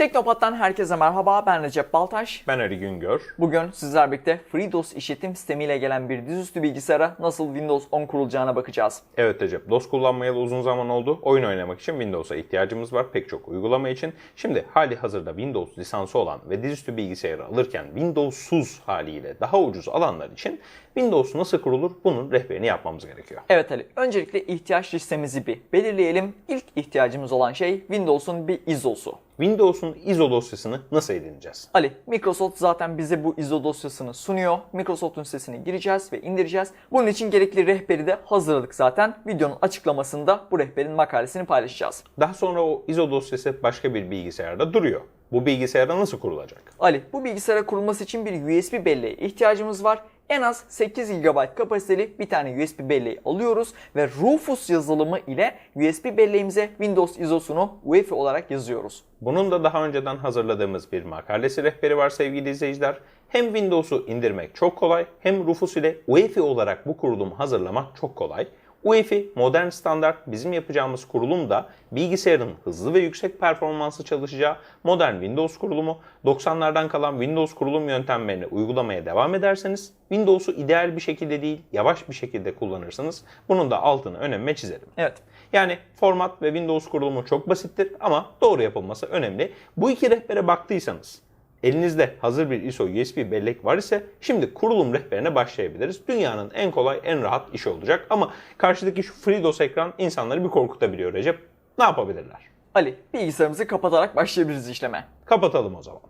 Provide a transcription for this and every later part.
Teknopat'tan herkese merhaba. Ben Recep Baltaş. Ben Ali Güngör. Bugün sizler birlikte FreeDOS işletim sistemiyle gelen bir dizüstü bilgisayara nasıl Windows 10 kurulacağına bakacağız. Evet Recep, DOS kullanmayalı uzun zaman oldu. Oyun oynamak için Windows'a ihtiyacımız var pek çok uygulama için. Şimdi hali hazırda Windows lisansı olan ve dizüstü bilgisayarı alırken Windows'suz haliyle daha ucuz alanlar için Windows nasıl kurulur bunun rehberini yapmamız gerekiyor. Evet Ali, öncelikle ihtiyaç listemizi bir belirleyelim. İlk ihtiyacımız olan şey Windows'un bir ISO'su. Windows'un ISO dosyasını nasıl edineceğiz? Ali, Microsoft zaten bize bu ISO dosyasını sunuyor. Microsoft'un sitesine gireceğiz ve indireceğiz. Bunun için gerekli rehberi de hazırladık zaten. Videonun açıklamasında bu rehberin makalesini paylaşacağız. Daha sonra o ISO dosyası başka bir bilgisayarda duruyor. Bu bilgisayara nasıl kurulacak? Ali, bu bilgisayara kurulması için bir USB belleğe ihtiyacımız var. En az 8 GB kapasiteli bir tane USB belleği alıyoruz ve Rufus yazılımı ile USB belleğimize Windows ISO'sunu UEFI olarak yazıyoruz. Bunun da daha önceden hazırladığımız bir makalesi rehberi var sevgili izleyiciler. Hem Windows'u indirmek çok kolay hem Rufus ile UEFI olarak bu kurulumu hazırlamak çok kolay. UEFI modern standart bizim yapacağımız kurulum da bilgisayarın hızlı ve yüksek performanslı çalışacağı modern Windows kurulumu. 90'lardan kalan Windows kurulum yöntemlerini uygulamaya devam ederseniz Windows'u ideal bir şekilde değil yavaş bir şekilde kullanırsanız bunun da altını önemli çizerim. Evet. Yani format ve Windows kurulumu çok basittir ama doğru yapılması önemli. Bu iki rehbere baktıysanız elinizde hazır bir ISO USB bellek var ise şimdi kurulum rehberine başlayabiliriz. Dünyanın en kolay, en rahat işi olacak ama karşıdaki şu FreeDOS ekran insanları bir korkutabiliyor Recep. Ne yapabilirler? Ali, bilgisayarımızı kapatarak başlayabiliriz işleme. Kapatalım o zaman.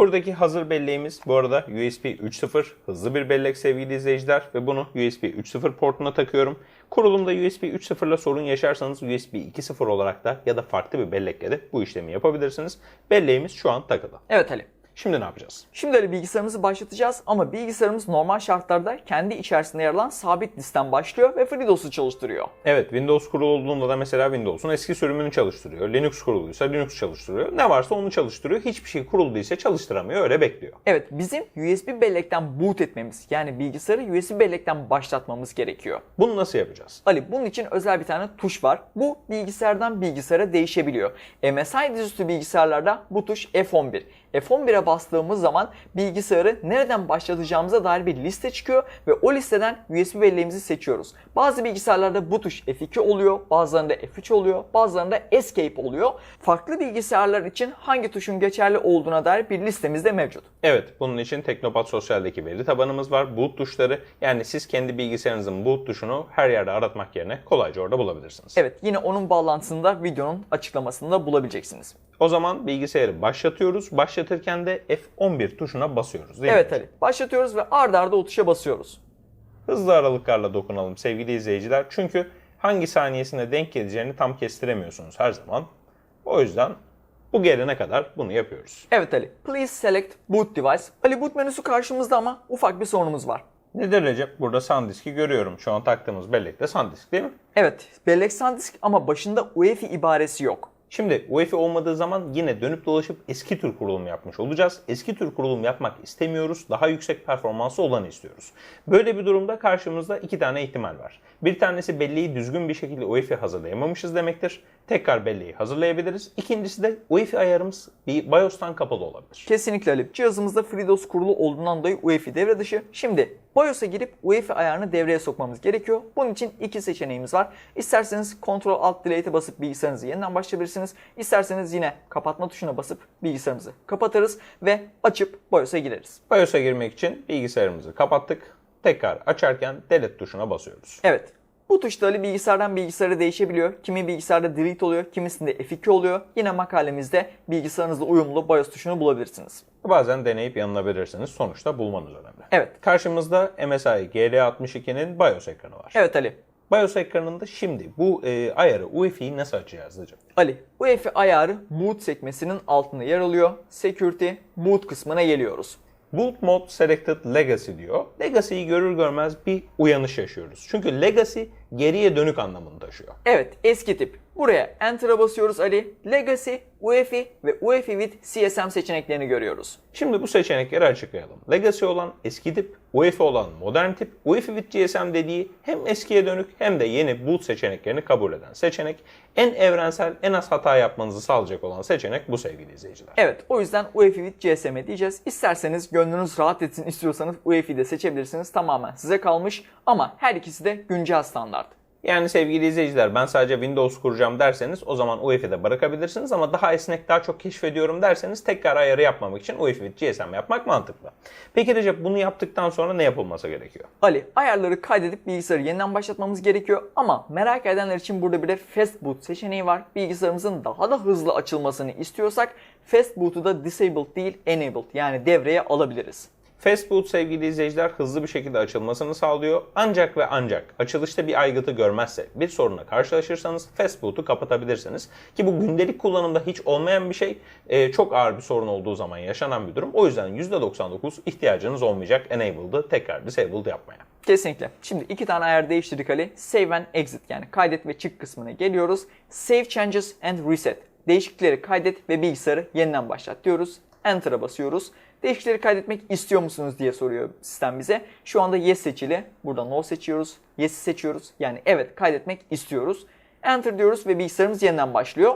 Buradaki hazır belleğimiz bu arada USB 3.0 hızlı bir bellek sevgili izleyiciler ve bunu USB 3.0 portuna takıyorum. Kurulumda USB 3.0 ile sorun yaşarsanız USB 2.0 olarak da ya da farklı bir bellekle de bu işlemi yapabilirsiniz. Belleğimiz şu an takılı. Evet Ali. Şimdi ne yapacağız? Şimdi Ali bilgisayarımızı başlatacağız ama bilgisayarımız normal şartlarda kendi içerisinde yer alan sabit listten başlıyor ve FreeDOS'u çalıştırıyor. Evet Windows kurulduğunda da mesela Windows'un eski sürümünü çalıştırıyor. Linux kuruluysa Linux çalıştırıyor. Ne varsa onu çalıştırıyor. Hiçbir şey kurulduysa çalıştıramıyor öyle bekliyor. Evet bizim USB bellekten boot etmemiz yani bilgisayarı USB bellekten başlatmamız gerekiyor. Bunu nasıl yapacağız? Ali bunun için özel bir tane tuş var. Bu bilgisayardan bilgisayara değişebiliyor. MSI dizüstü bilgisayarlarda bu tuş F11. F11'e bastığımız zaman bilgisayarı nereden başlatacağımıza dair bir liste çıkıyor ve o listeden USB belleğimizi seçiyoruz. Bazı bilgisayarlarda bu tuş F2 oluyor, bazılarında F3 oluyor, bazılarında Escape oluyor. Farklı bilgisayarlar için hangi tuşun geçerli olduğuna dair bir listemiz de mevcut. Evet, bunun için Teknopat Sosyal'deki veri tabanımız var. Boot tuşları. Yani siz kendi bilgisayarınızın boot tuşunu her yerde aratmak yerine kolayca orada bulabilirsiniz. Evet yine onun bağlantısını da videonun açıklamasında bulabileceksiniz. O zaman bilgisayarı başlatıyoruz. Başlatırken de F11 tuşuna basıyoruz değil mi? Evet Ali başlatıyoruz ve ardarda arda o tuşa basıyoruz. Hızlı aralıklarla dokunalım sevgili izleyiciler. Çünkü hangi saniyesine denk geleceğini tam kestiremiyorsunuz her zaman. O yüzden bu gelene kadar bunu yapıyoruz. Evet Ali. Please select boot device. Ali boot menüsü karşımızda ama ufak bir sorunumuz var. Nedir Recep? Burada SanDisk'i görüyorum. Şu an taktığımız bellekte SanDisk değil mi? Evet, bellek SanDisk ama başında UEFI ibaresi yok. Şimdi UEFI olmadığı zaman yine dönüp dolaşıp eski tür kurulum yapmış olacağız. Eski tür kurulum yapmak istemiyoruz. Daha yüksek performansı olanı istiyoruz. Böyle bir durumda karşımızda iki tane ihtimal var. Bir tanesi belleği düzgün bir şekilde UEFI hazırlayamamışız demektir. Tekrar belleği hazırlayabiliriz. İkincisi de UEFI ayarımız bir BIOS'tan kapalı olabilir. Kesinlikle Ali. Cihazımızda FreeDOS kurulu olduğundan dolayı UEFI devre dışı. Şimdi BIOS'a girip UEFI ayarını devreye sokmamız gerekiyor. Bunun için iki seçeneğimiz var. İsterseniz Ctrl Alt Delete'e basıp bilgisayarınızı yeniden başlatabilirsiniz. İsterseniz yine kapatma tuşuna basıp bilgisayarımızı kapatırız ve açıp BIOS'a gireriz. BIOS'a girmek için bilgisayarımızı kapattık. Tekrar açarken delete tuşuna basıyoruz. Evet. Bu tuşta Ali bilgisayardan bilgisayara değişebiliyor. Kimi bilgisayarda delete oluyor, kimisinde F2 oluyor. Yine makalemizde bilgisayarınızla uyumlu BIOS tuşunu bulabilirsiniz. Bazen deneyip yanılabilirsiniz. Sonuçta bulmanız önemli. Evet. Karşımızda MSI GL62'nin BIOS ekranı var. Evet Ali. BIOS ekranında şimdi bu e, ayarı UEFI'yi nasıl açacağız hocam? Ali, UEFI ayarı boot sekmesinin altında yer alıyor. Security boot kısmına geliyoruz. Boot Mode Selected Legacy diyor. Legacy'yi görür görmez bir uyanış yaşıyoruz. Çünkü Legacy geriye dönük anlamını taşıyor. Evet eski tip. Buraya Enter'a basıyoruz Ali. Legacy, UEFI ve UEFI with CSM seçeneklerini görüyoruz. Şimdi bu seçenekleri açıklayalım. Legacy olan eski tip, UEFI olan modern tip, UEFI with GSM dediği hem eskiye dönük hem de yeni boot seçeneklerini kabul eden seçenek. En evrensel, en az hata yapmanızı sağlayacak olan seçenek bu sevgili izleyiciler. Evet o yüzden UEFI with GSM diyeceğiz. İsterseniz gönlünüz rahat etsin istiyorsanız UEFI de seçebilirsiniz. Tamamen size kalmış ama her ikisi de güncel standart. Yani sevgili izleyiciler ben sadece Windows kuracağım derseniz o zaman UEFI'de bırakabilirsiniz ama daha esnek daha çok keşfediyorum derseniz tekrar ayarı yapmamak için UEFI GSM yapmak mantıklı. Peki Recep bunu yaptıktan sonra ne yapılması gerekiyor? Ali, ayarları kaydedip bilgisayarı yeniden başlatmamız gerekiyor ama merak edenler için burada bir de Fast Boot seçeneği var. Bilgisayarımızın daha da hızlı açılmasını istiyorsak Fast Boot'u da Disabled değil Enabled yani devreye alabiliriz. Fast boot sevgili izleyiciler hızlı bir şekilde açılmasını sağlıyor. Ancak ve ancak açılışta bir aygıtı görmezse, bir sorunla karşılaşırsanız fast boot'u kapatabilirsiniz. Ki bu gündelik kullanımda hiç olmayan bir şey. Ee, çok ağır bir sorun olduğu zaman yaşanan bir durum. O yüzden %99 ihtiyacınız olmayacak Enabled'ı tekrar Disabled yapmaya. Kesinlikle. Şimdi iki tane ayar değiştirdik Ali. Save and Exit yani kaydet ve çık kısmına geliyoruz. Save Changes and Reset. Değişiklikleri kaydet ve bilgisayarı yeniden başlat diyoruz. Enter'a basıyoruz. Değişiklikleri kaydetmek istiyor musunuz diye soruyor sistem bize. Şu anda yes seçili. Burada no seçiyoruz. Yes'i seçiyoruz. Yani evet kaydetmek istiyoruz. Enter diyoruz ve bilgisayarımız yeniden başlıyor.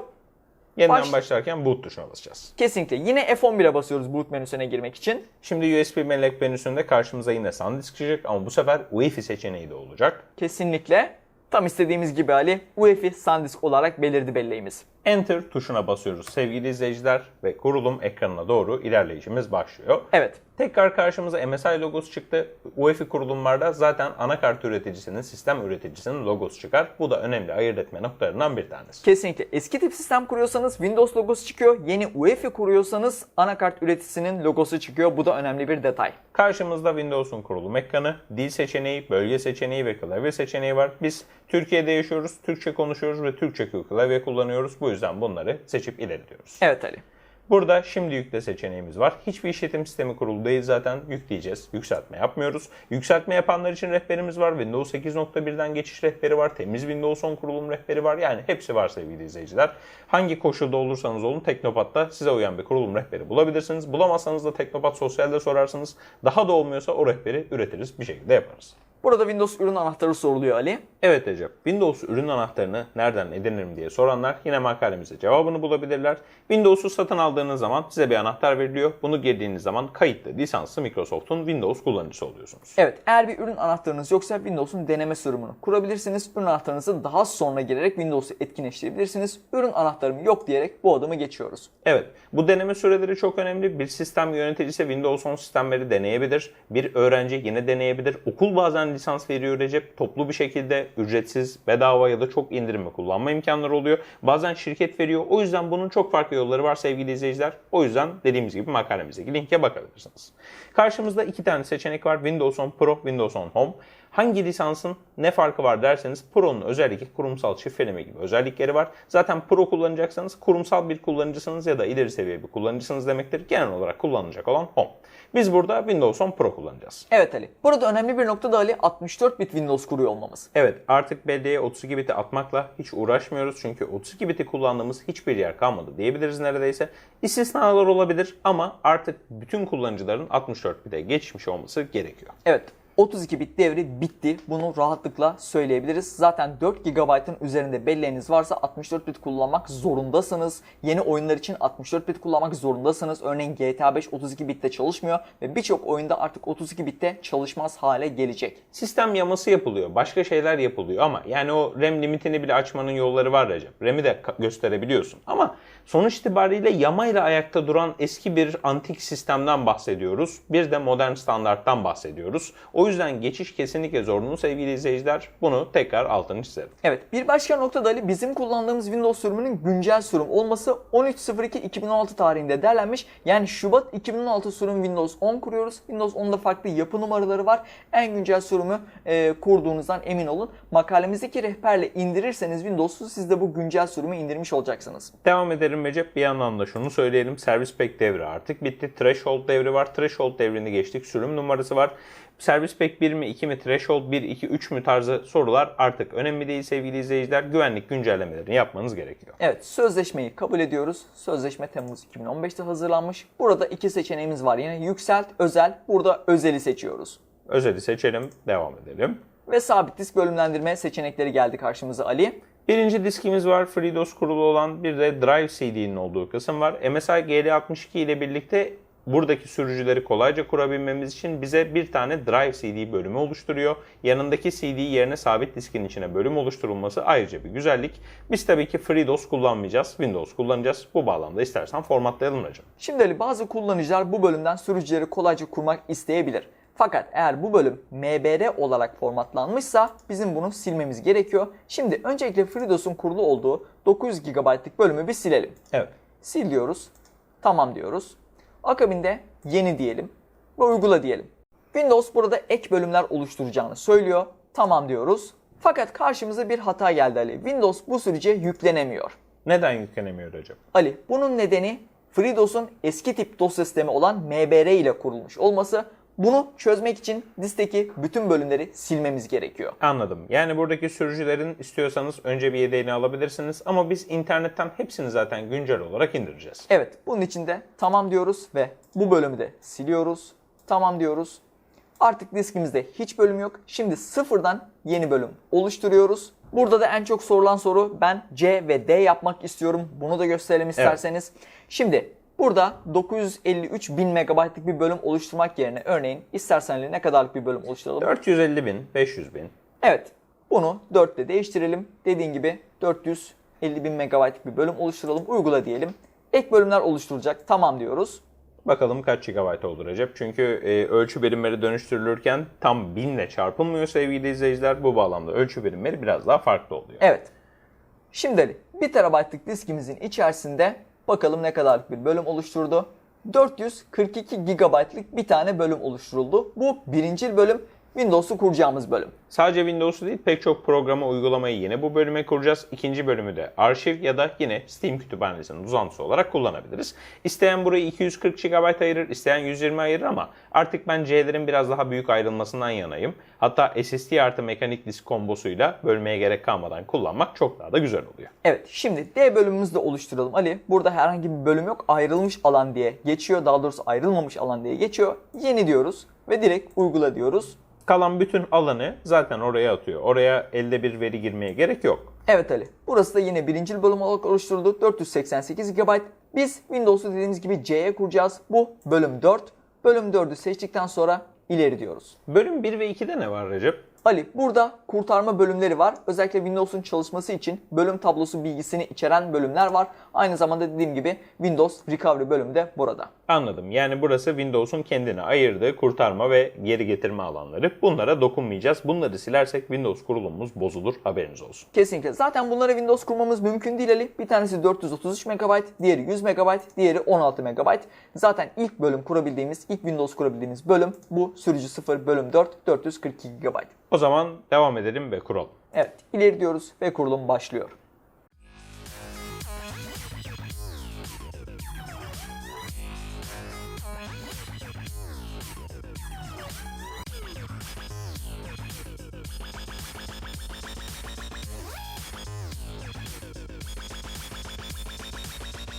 Yeniden Baş- başlarken boot tuşuna basacağız. Kesinlikle. Yine F11'e basıyoruz boot menüsüne girmek için. Şimdi USB bellek menüsünde karşımıza yine SanDisk çıkacak ama bu sefer UEFI seçeneği de olacak. Kesinlikle. Tam istediğimiz gibi Ali. UEFI SanDisk olarak belirdi belleğimiz. Enter tuşuna basıyoruz sevgili izleyiciler ve kurulum ekranına doğru ilerleyişimiz başlıyor. Evet. Tekrar karşımıza MSI logosu çıktı. UEFI kurulumlarda zaten anakart üreticisinin, sistem üreticisinin logosu çıkar. Bu da önemli ayırt etme noktalarından bir tanesi. Kesinlikle. Eski tip sistem kuruyorsanız Windows logosu çıkıyor. Yeni UEFI kuruyorsanız anakart üreticisinin logosu çıkıyor. Bu da önemli bir detay. Karşımızda Windows'un kurulum ekranı, dil seçeneği, bölge seçeneği ve klavye seçeneği var. Biz Türkiye'de yaşıyoruz, Türkçe konuşuyoruz ve Türkçe klavye kullanıyoruz. Bu yüzden bunları seçip ilerliyoruz. Evet Ali. Burada şimdi yükle seçeneğimiz var. Hiçbir işletim sistemi kurulu değil zaten. Yükleyeceğiz. Yükseltme yapmıyoruz. Yükseltme yapanlar için rehberimiz var. Windows 8.1'den geçiş rehberi var. Temiz Windows 10 kurulum rehberi var. Yani hepsi var sevgili izleyiciler. Hangi koşulda olursanız olun Teknopat'ta size uyan bir kurulum rehberi bulabilirsiniz. Bulamazsanız da Teknopat Sosyal'de sorarsınız. Daha da olmuyorsa o rehberi üretiriz. Bir şekilde yaparız. Burada Windows ürün anahtarı soruluyor Ali. Evet Recep, Windows ürün anahtarını nereden edinirim diye soranlar yine makalemizde cevabını bulabilirler. Windows'u satın aldığınız zaman size bir anahtar veriliyor. Bunu girdiğiniz zaman kayıtlı, lisanslı Microsoft'un Windows kullanıcısı oluyorsunuz. Evet eğer bir ürün anahtarınız yoksa Windows'un deneme sürümünü kurabilirsiniz. Ürün anahtarınızı daha sonra girerek Windows'u etkinleştirebilirsiniz. Ürün anahtarım yok diyerek bu adımı geçiyoruz. Evet, bu deneme süreleri çok önemli. Bir sistem yöneticisi Windows 10 sistemleri deneyebilir. Bir öğrenci yine deneyebilir. Okul bazen lisans veriyor Recep. Toplu bir şekilde ücretsiz, bedava ya da çok indirimli kullanma imkanları oluyor. Bazen şirket veriyor. O yüzden bunun çok farklı yolları var sevgili izleyiciler. O yüzden dediğimiz gibi makalemizdeki linke bakabilirsiniz. Karşımızda iki tane seçenek var. Windows 10 Pro, Windows 10 Home. Hangi lisansın ne farkı var derseniz Pro'nun özellikle kurumsal şifreleme gibi özellikleri var. Zaten Pro kullanacaksanız kurumsal bir kullanıcısınız ya da ileri seviye bir kullanıcısınız demektir. Genel olarak kullanılacak olan Home. Biz burada Windows 10 Pro kullanacağız. Evet Ali. Burada önemli bir nokta da Ali 64 bit Windows kuruyor olmamız. Evet artık belleğe 32 biti atmakla hiç uğraşmıyoruz. Çünkü 32 biti kullandığımız hiçbir yer kalmadı diyebiliriz neredeyse. İstisnalar olabilir ama artık bütün kullanıcıların 64 bite geçmiş olması gerekiyor. Evet 32 bit devri bitti. Bunu rahatlıkla söyleyebiliriz. Zaten 4 GB'ın üzerinde belleğiniz varsa 64 bit kullanmak zorundasınız. Yeni oyunlar için 64 bit kullanmak zorundasınız. Örneğin GTA 5 32 bitte çalışmıyor ve birçok oyunda artık 32 bitte çalışmaz hale gelecek. Sistem yaması yapılıyor. Başka şeyler yapılıyor ama yani o RAM limitini bile açmanın yolları var Recep. RAM'i de gösterebiliyorsun. Ama sonuç itibariyle yamayla ayakta duran eski bir antik sistemden bahsediyoruz. Bir de modern standarttan bahsediyoruz. O yüzden geçiş kesinlikle zorunlu sevgili izleyiciler. Bunu tekrar altını çizerim. Evet bir başka nokta da Ali bizim kullandığımız Windows sürümünün güncel sürüm olması 13.02.2016 tarihinde derlenmiş. Yani Şubat 2016 sürüm Windows 10 kuruyoruz. Windows 10'da farklı yapı numaraları var. En güncel sürümü e, kurduğunuzdan emin olun. Makalemizdeki rehberle indirirseniz Windows'u siz de bu güncel sürümü indirmiş olacaksınız. Devam edelim Recep. Bir yandan da şunu söyleyelim. Servis Pack devri artık bitti. Threshold devri var. Threshold devrini geçtik. Sürüm numarası var. Servis Pack 1 mi 2 mi Threshold 1, 2, 3 mü tarzı sorular artık önemli değil sevgili izleyiciler. Güvenlik güncellemelerini yapmanız gerekiyor. Evet, sözleşmeyi kabul ediyoruz. Sözleşme Temmuz 2015'te hazırlanmış. Burada iki seçeneğimiz var. Yine yükselt, özel. Burada özeli seçiyoruz. Özeli seçelim, devam edelim. Ve sabit disk bölümlendirme seçenekleri geldi karşımıza Ali. Birinci diskimiz var. FreeDOS kurulu olan bir de Drive CD'nin olduğu kısım var. MSI GL62 ile birlikte buradaki sürücüleri kolayca kurabilmemiz için bize bir tane Drive CD bölümü oluşturuyor. Yanındaki CD yerine sabit diskin içine bölüm oluşturulması ayrıca bir güzellik. Biz tabii ki FreeDOS kullanmayacağız. Windows kullanacağız. Bu bağlamda istersen formatlayalım hocam. Şimdi Ali bazı kullanıcılar bu bölümden sürücüleri kolayca kurmak isteyebilir. Fakat eğer bu bölüm MBR olarak formatlanmışsa bizim bunu silmemiz gerekiyor. Şimdi öncelikle FreeDOS'un kurulu olduğu 900 GB'lık bölümü bir silelim. Evet. Sil diyoruz. Tamam diyoruz. Akabinde yeni diyelim ve uygula diyelim. Windows burada ek bölümler oluşturacağını söylüyor. Tamam diyoruz. Fakat karşımıza bir hata geldi Ali. Windows bu sürece yüklenemiyor. Neden yüklenemiyor hocam? Ali bunun nedeni FreeDOS'un eski tip dosya sistemi olan MBR ile kurulmuş olması. Bunu çözmek için diskteki bütün bölümleri silmemiz gerekiyor. Anladım. Yani buradaki sürücülerin istiyorsanız önce bir yedeğini alabilirsiniz ama biz internetten hepsini zaten güncel olarak indireceğiz. Evet, bunun için de tamam diyoruz ve bu bölümü de siliyoruz. Tamam diyoruz. Artık diskimizde hiç bölüm yok. Şimdi sıfırdan yeni bölüm oluşturuyoruz. Burada da en çok sorulan soru ben C ve D yapmak istiyorum. Bunu da gösterelim isterseniz. Şimdi burada 953 bin megabaytlık bir bölüm oluşturmak yerine örneğin istersen ne kadarlık bir bölüm oluşturalım? 450 bin, 500 bin. Evet. Bunu 4 ile değiştirelim. Dediğin gibi 450 bin megabaytlık bir bölüm oluşturalım. Uygula diyelim. Ek bölümler oluşturulacak. Tamam diyoruz. Bakalım kaç GB olur Recep? Çünkü e, ölçü birimleri dönüştürülürken tam 1000 ile çarpılmıyor sevgili izleyiciler. Bu bağlamda ölçü birimleri biraz daha farklı oluyor. Evet. Şimdi Ali, 1 terabaytlık diskimizin içerisinde bakalım ne kadarlık bir bölüm oluşturdu. 442 GB'lık bir tane bölüm oluşturuldu. Bu birincil bölüm Windows'u kuracağımız bölüm. Sadece Windows'u değil pek çok programı uygulamayı yine bu bölüme kuracağız. İkinci bölümü de arşiv ya da yine Steam kütüphanesinin uzantısı olarak kullanabiliriz. İsteyen burayı 240 GB ayırır, isteyen 120 ayırır ama artık ben C'lerin biraz daha büyük ayrılmasından yanayım. Hatta SSD artı mekanik disk kombosuyla bölmeye gerek kalmadan kullanmak çok daha da güzel oluyor. Evet şimdi D bölümümüzü de oluşturalım. Ali burada herhangi bir bölüm yok. Ayrılmış alan diye geçiyor. Daha doğrusu ayrılmamış alan diye geçiyor. Yeni diyoruz ve direkt uygula diyoruz. Kalan bütün alanı zaten oraya atıyor. Oraya elde bir veri girmeye gerek yok. Evet Ali. Burası da yine birincil bölüm olarak oluşturuldu. 488 GB. Biz Windows'u dediğimiz gibi C'ye kuracağız. Bu bölüm 4. Bölüm 4'ü seçtikten sonra ileri diyoruz. Bölüm 1 ve 2'de ne var Recep? Ali burada kurtarma bölümleri var. Özellikle Windows'un çalışması için bölüm tablosu bilgisini içeren bölümler var. Aynı zamanda dediğim gibi Windows Recovery bölümü de burada. Anladım. Yani burası Windows'un kendine ayırdığı kurtarma ve geri getirme alanları. Bunlara dokunmayacağız. Bunları silersek Windows kurulumumuz bozulur. Haberiniz olsun. Kesinlikle. Zaten bunlara Windows kurmamız mümkün değil Ali. Bir tanesi 433 MB, diğeri 100 MB, diğeri 16 MB. Zaten ilk bölüm kurabildiğimiz, ilk Windows kurabildiğimiz bölüm bu sürücü 0 bölüm 4 442 GB. O zaman devam edelim ve kuralım. Evet, ileri diyoruz ve kurulum başlıyor.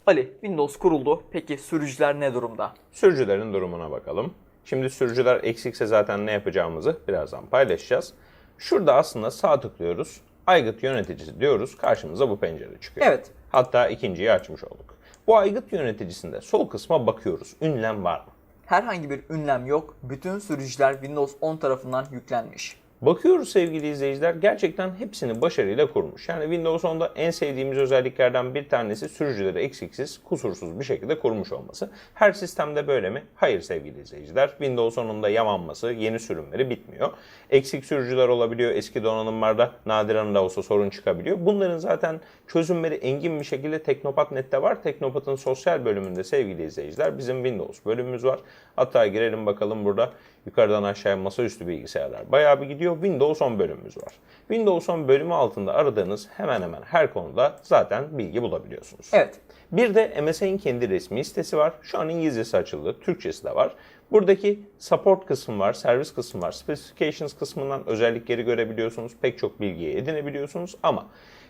Ali, Windows kuruldu. Peki sürücüler ne durumda? Sürücülerin durumuna bakalım. Şimdi sürücüler eksikse zaten ne yapacağımızı birazdan paylaşacağız. Şurada aslında sağ tıklıyoruz. Aygıt yöneticisi diyoruz. Karşımıza bu pencere çıkıyor. Evet. Hatta ikinciyi açmış olduk. Bu aygıt yöneticisinde sol kısma bakıyoruz. Ünlem var mı? Herhangi bir ünlem yok. Bütün sürücüler Windows 10 tarafından yüklenmiş. Bakıyoruz sevgili izleyiciler gerçekten hepsini başarıyla kurmuş. Yani Windows 10'da en sevdiğimiz özelliklerden bir tanesi sürücüleri eksiksiz, kusursuz bir şekilde kurmuş olması. Her sistemde böyle mi? Hayır sevgili izleyiciler. Windows 10'un da yamanması, yeni sürümleri bitmiyor. Eksik sürücüler olabiliyor. Eski donanımlarda nadiren de olsa sorun çıkabiliyor. Bunların zaten çözümleri engin bir şekilde Teknopat.net'te var. Teknopat'ın sosyal bölümünde sevgili izleyiciler bizim Windows bölümümüz var. Hatta girelim bakalım burada yukarıdan aşağıya masaüstü bilgisayarlar bayağı bir gidiyor. Windows 10 bölümümüz var. Windows 10 bölümü altında aradığınız hemen hemen her konuda zaten bilgi bulabiliyorsunuz. Evet. Bir de MSI'nin kendi resmi sitesi var. Şu an İngilizcesi açıldı, Türkçesi de var. Buradaki support kısmı var, servis kısmı var. Specifications kısmından özellikleri görebiliyorsunuz. Pek çok bilgiyi edinebiliyorsunuz ama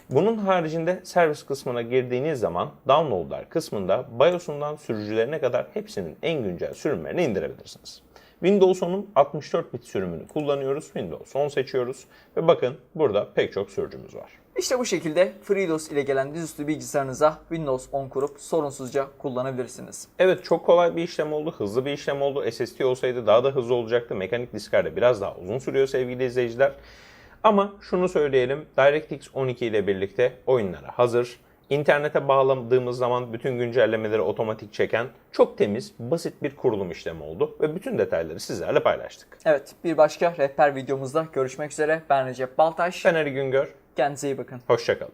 bunun haricinde servis kısmına girdiğiniz zaman downloadlar kısmında BIOS'undan sürücülerine kadar hepsinin en güncel sürümlerini indirebilirsiniz. Windows 10'un 64 bit sürümünü kullanıyoruz. Windows 10 seçiyoruz ve bakın burada pek çok sürücümüz var. İşte bu şekilde FreeDOS ile gelen dizüstü bilgisayarınıza Windows 10 kurup sorunsuzca kullanabilirsiniz. Evet çok kolay bir işlem oldu, hızlı bir işlem oldu. SSD olsaydı daha da hızlı olacaktı. Mekanik disklerde biraz daha uzun sürüyor sevgili izleyiciler. Ama şunu söyleyelim, DirectX 12 ile birlikte oyunlara hazır. İnternete bağladığımız zaman bütün güncellemeleri otomatik çeken çok temiz, basit bir kurulum işlemi oldu ve bütün detayları sizlerle paylaştık. Evet bir başka rehber videomuzda görüşmek üzere. Ben Recep Baltaş. Ben Ali Güngör, Kendinize iyi bakın. hoşçakalın.